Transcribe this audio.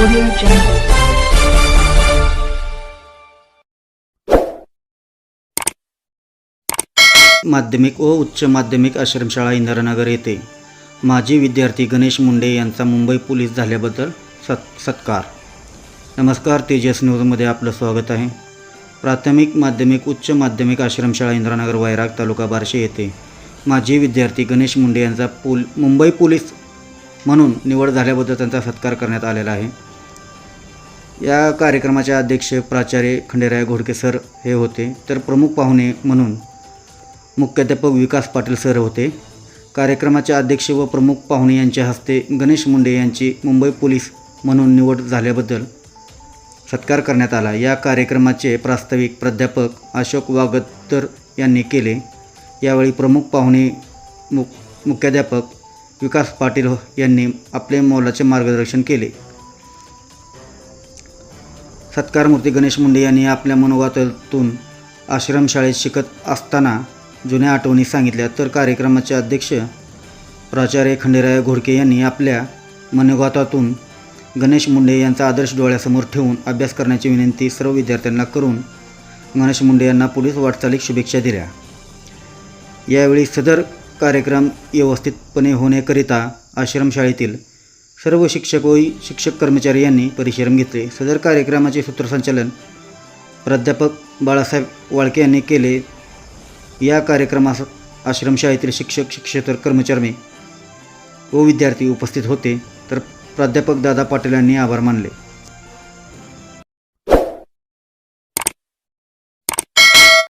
Audio Jungle. माध्यमिक व उच्च माध्यमिक आश्रमशाळा इंदिरानगर येथे माजी विद्यार्थी गणेश मुंडे यांचा मुंबई पोलीस झाल्याबद्दल सत् सत्कार. नमस्कार तेजस न्यूजमध्ये आपलं स्वागत आहे. प्राथमिक माध्यमिक उच्च माध्यमिक आश्रमशाळा इंदिरानगर वैराग तालुका बार्शी येथे माजी विद्यार्थी गणेश मुंडे यांचा पोल मुंबई पोलीस म्हणून निवड झाल्याबद्दल त्यांचा सत्कार करण्यात आलेला आहे. या कार्यक्रमाचे अध्यक्ष प्राचार्य खंडेराय घोडके सर हे होते. तर प्रमुख पाहुणे म्हणून मुख्याध्यापक विकास पाटील सर होते. कार्यक्रमाचे अध्यक्ष व प्रमुख पाहुणे यांच्या हस्ते गणेश मुंडे यांची मुंबई पोलीस म्हणून निवड झाल्याबद्दल सत्कार करण्यात आला. या कार्यक्रमाचे प्रास्ताविक प्राध्यापक अशोक वागतर यांनी केले. यावेळी प्रमुख पाहुणे मु मुख्याध्यापक विकास पाटील यांनी आपले मोलाचे मार्गदर्शन केले. सत्कारमूर्ती गणेश मुंडे यांनी आपल्या मनोगतातून आश्रमशाळेत शिकत असताना जुन्या आठवणी सांगितल्या. तर कार्यक्रमाचे अध्यक्ष प्राचार्य खंडेराय घोडके यांनी आपल्या मनोगतातून गणेश मुंडे यांचा आदर्श डोळ्यासमोर ठेवून अभ्यास करण्याची विनंती सर्व विद्यार्थ्यांना करून गणेश मुंडे यांना पोलीस वाटचालीक शुभेच्छा दिल्या. यावेळी सदर कार्यक्रम व्यवस्थितपणे होण्याकरिता आश्रमशाळेतील सर्व शिक्षक व शिक्षक कर्मचारी यांनी परिश्रम घेतले. सदर कार्यक्रमाचे सूत्रसंचालन प्राध्यापक बाळासाहेब वाळके यांनी केले. या कार्यक्रमास आश्रमशाळेतील शिक्षक शिक्षकेतर कर्मचारी व विद्यार्थी उपस्थित होते. तर प्राध्यापक दादा पाटील यांनी आभार मानले.